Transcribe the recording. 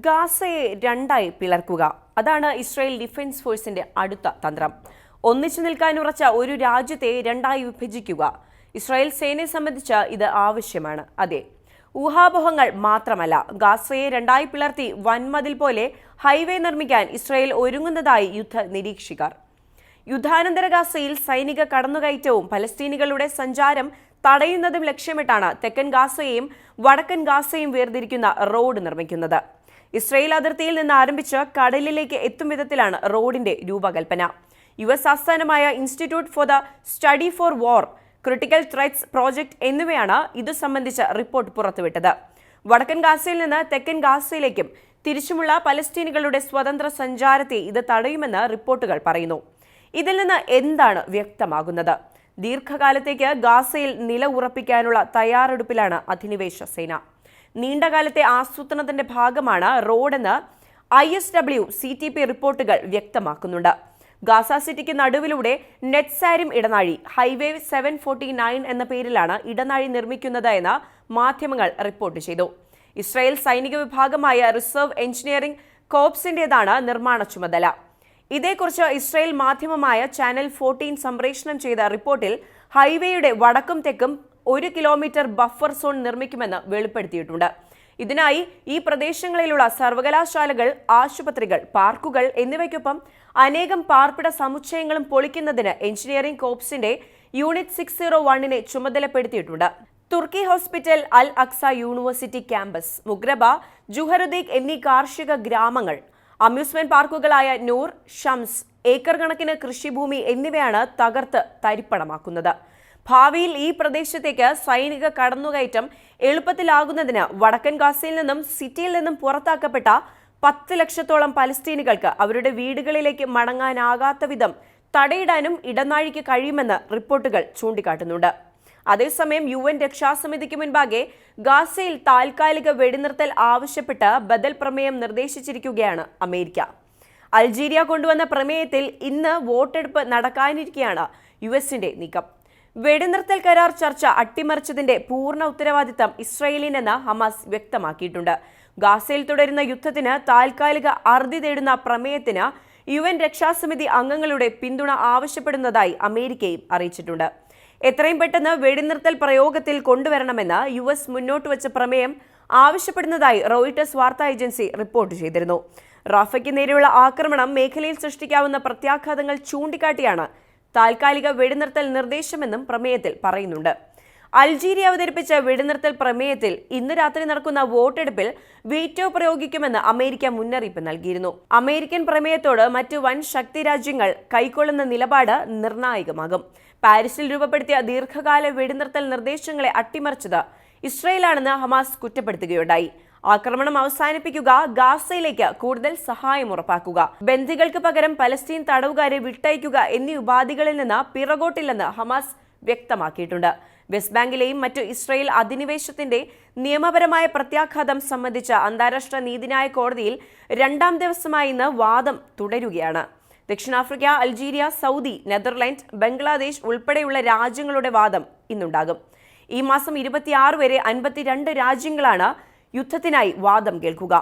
ഗാസയെ രണ്ടായി പിളർക്കുക. അതാണ് Israel defence ഫോഴ്സിന്റെ അടുത്ത തന്ത്രം. ഒന്നിച്ചു നിൽക്കാൻ ഉറച്ച ഒരു രാജ്യത്തെ രണ്ടായി വിഭജിക്കുക. ഇസ്രായേൽ സേനയെ സംബന്ധിച്ച് ഇത് ആവശ്യമാണ്. അതെ ഊഹാപോഹങ്ങൾ മാത്രമല്ല ഗാസയെ രണ്ടായി പിളർത്തി വൻമതിൽ പോലെ ഹൈവേ നിർമ്മിക്കാൻ ഇസ്രായേൽ ഒരുങ്ങുന്നതായി യുദ്ധ നിരീക്ഷകർ. യുദ്ധാനന്തര ഗാസയിൽ സൈനിക കടന്നുകയറ്റവും പലസ്തീനികളുടെ സഞ്ചാരം തടയുന്നതും ലക്ഷ്യമിട്ടാണ് തെക്കൻ ഗാസയെയും വടക്കൻ ഗാസയും വേർതിരിക്കുന്ന റോഡ് നിർമ്മിക്കുന്നത്. ഇസ്രയേൽ അതിർത്തിയിൽ നിന്ന് ആരംഭിച്ച് കടലിലേക്ക് എത്തും വിധത്തിലാണ് റോഡിന്റെ രൂപകൽപ്പന. യു എസ് ആസ്ഥാനമായ institute for the study for war critical threats project എന്നിവയാണ് ഇതു സംബന്ധിച്ച റിപ്പോർട്ട് പുറത്തുവിട്ടത്. വടക്കൻ ഗാസയിൽ നിന്ന് തെക്കൻ ഗാസയിലേക്കും തിരിച്ചുമുള്ള പലസ്തീനികളുടെ സ്വതന്ത്ര സഞ്ചാരത്തെ ഇത് തടയുമെന്ന് റിപ്പോർട്ടുകൾ പറയുന്നു. ഇതിൽ നിന്ന് എന്താണ് വ്യക്തമാകുന്നത്? ദീർഘകാലത്തേക്ക് ഗാസയിൽ നില ഉറപ്പിക്കാനുള്ള തയ്യാറെടുപ്പിലാണ് അധിനിവേശ സേന. നീണ്ടകാലത്തെ ആസൂത്രണത്തിന്റെ ഭാഗമാണ് റോഡെന്ന് I S W C T P റിപ്പോർട്ടുകൾ വ്യക്തമാക്കുന്നുണ്ട്. ഗാസ സിറ്റിക്ക് നടുവിലൂടെ നെറ്റ്സാരിം ഇടനാഴി ഹൈവേ സെവൻ ഫോർട്ടി നയൻ എന്ന പേരിലാണ് ഇടനാഴി നിർമ്മിക്കുന്നത് എന്ന് മാധ്യമങ്ങൾ റിപ്പോർട്ട് ചെയ്തു. ഇസ്രായേൽ സൈനിക വിഭാഗമായ റിസർവ് എഞ്ചിനീയറിംഗ് കോപ്സിന്റേതാണ് നിർമ്മാണ ചുമതല. ഇതേക്കുറിച്ച് ഇസ്രായേൽ മാധ്യമമായ ചാനൽ ഫോർട്ടീൻ സംപ്രേഷണം ചെയ്ത റിപ്പോർട്ടിൽ ഹൈവേയുടെ വടക്കും തെക്കും ഒരു കിലോമീറ്റർ ബഫർ സോൺ നിർമ്മിക്കുമെന്ന് വെളിപ്പെടുത്തിയിട്ടുണ്ട്. ഇതിനായി ഈ പ്രദേശങ്ങളിലുള്ള സർവകലാശാലകൾ ആശുപത്രികൾ പാർക്കുകൾ എന്നിവയ്ക്കൊപ്പം അനേകം പാർപ്പിട സമുച്ചയങ്ങളും പൊളിക്കുന്നതിന് എഞ്ചിനീയറിംഗ് കോപ്സിന്റെ യൂണിറ്റ് സിക്സ് സീറോ വണ്ണിനെ ചുമതലപ്പെടുത്തിയിട്ടുണ്ട്. തുർക്കി hospital Al Aqsa university campus Mughraqa ജുഹറുദ്ദീഖ് എന്നീ കാർഷിക ഗ്രാമങ്ങൾ അമ്യൂസ്മെന്റ് പാർക്കുകളായ നൂർ ഷംസ് ഏക്കർ കണക്കിന് കൃഷിഭൂമി എന്നിവയാണ് തകർത്ത് തരിപ്പണമാക്കുന്നത്. ഭാവിയിൽ ഈ പ്രദേശത്തേക്ക് സൈനിക കടന്നുകയറ്റം എളുപ്പത്തിലാകുന്നതിന് വടക്കൻ ഗാസയിൽ നിന്നും സിറ്റിയിൽ നിന്നും പുറത്താക്കപ്പെട്ട പത്ത് ലക്ഷത്തോളം പലസ്തീനികൾക്ക് അവരുടെ വീടുകളിലേക്ക് മടങ്ങാനാകാത്ത വിധം തടയിടാനും ഇടനാഴിക്ക് കഴിയുമെന്ന് റിപ്പോർട്ടുകൾ ചൂണ്ടിക്കാട്ടുന്നുണ്ട്. അതേസമയം യു എൻ രക്ഷാസമിതിക്ക് മുൻപാകെ ഗാസയിൽ താൽക്കാലിക വെടിനിർത്തൽ ആവശ്യപ്പെട്ട് ബദൽ പ്രമേയം നിർദ്ദേശിച്ചിരിക്കുകയാണ് അമേരിക്ക. അൾജീരിയ കൊണ്ടുവന്ന പ്രമേയത്തിൽ ഇന്ന് വോട്ടെടുപ്പ് നടക്കാനിരിക്കെയാണ് യു എസിന്റെ നീക്കം. വെടിനിർത്തൽ കരാർ ചർച്ച അട്ടിമറിച്ചതിന്റെ പൂർണ ഉത്തരവാദിത്തം ഇസ്രയേലിനെന്ന് ഹമാസ് വ്യക്തമാക്കിയിട്ടുണ്ട്. ഗാസയിൽ തുടരുന്ന യുദ്ധത്തിന് താൽക്കാലിക അറുതി തേടുന്ന പ്രമേയത്തിന് യു എൻ രക്ഷാസമിതി അംഗങ്ങളുടെ പിന്തുണ ആവശ്യപ്പെടുന്നതായി അമേരിക്കയും അറിയിച്ചിട്ടുണ്ട്. എത്രയും പെട്ടെന്ന് വെടിനിർത്തൽ പ്രയോഗത്തിൽ കൊണ്ടുവരണമെന്ന് യു എസ് മുന്നോട്ട് വച്ച പ്രമേയം ആവശ്യപ്പെടുന്നതായി റോയിട്ടേഴ്സ് വാർത്താ ഏജൻസി റിപ്പോർട്ട് ചെയ്തിരുന്നു. റാഫയ്ക്ക് നേരെയുള്ള ആക്രമണം മേഖലയിൽ സൃഷ്ടിക്കാവുന്ന പ്രത്യാഘാതങ്ങൾ ചൂണ്ടിക്കാട്ടിയാണ് താൽക്കാലിക വെടിനിർത്തൽ നിർദ്ദേശമെന്നും പ്രമേയത്തിൽ പറയുന്നുണ്ട്. അൾജീരിയ അവതരിപ്പിച്ച വെടിനിർത്തൽ പ്രമേയത്തിൽ ഇന്ന് രാത്രി നടക്കുന്ന വോട്ടെടുപ്പിൽ വീറ്റോ പ്രയോഗിക്കുമെന്ന് അമേരിക്ക മുന്നറിയിപ്പ് നൽകിയിരുന്നു. അമേരിക്കൻ പ്രമേയത്തോട് മറ്റു വൻ ശക്തി രാജ്യങ്ങൾ കൈക്കൊള്ളുന്ന നിലപാട് നിർണായകമാകും. പാരീസിൽ രൂപപ്പെടുത്തിയ ദീർഘകാല വെടിനിർത്തൽ നിർദ്ദേശങ്ങളെ അട്ടിമറിച്ചത് ഇസ്രയേലാണെന്ന് ഹമാസ് കുറ്റപ്പെടുത്തുകയുണ്ടായി. ആക്രമണം അവസാനിപ്പിക്കുക ഗാസയിലേക്ക് കൂടുതൽ സഹായം ഉറപ്പാക്കുക. ബന്ദികൾക്ക് പകരം പലസ്തീൻ തടവുകാരെ വിട്ടയക്കുക എന്നീ ഉപാധികളിൽ നിന്ന് പിറകോട്ടില്ലെന്ന് ഹമാസ് വ്യക്തമാക്കിയിട്ടുണ്ട്. വെസ്റ്റ് ബാങ്കിലെയും മറ്റു ഇസ്രയേൽ അധിനിവേശത്തിന്റെ നിയമപരമായ പ്രത്യാഘാതം സംബന്ധിച്ച അന്താരാഷ്ട്ര നീതിന്യായ കോടതിയിൽ രണ്ടാം ദിവസമായി ഇന്ന് വാദം തുടരുകയാണ്. ദക്ഷിണാഫ്രിക്ക അൾജീരിയ സൗദി നെതർലാൻഡ് ബംഗ്ലാദേശ് ഉൾപ്പെടെയുള്ള രാജ്യങ്ങളുടെ വാദം ഇന്നുണ്ടാകും. ഈ മാസം ഇരുപത്തിയാറ് വരെ അൻപത്തിരണ്ട് രാജ്യങ്ങളാണ് യുദ്ധത്തിനായി വാദം കേൾക്കുക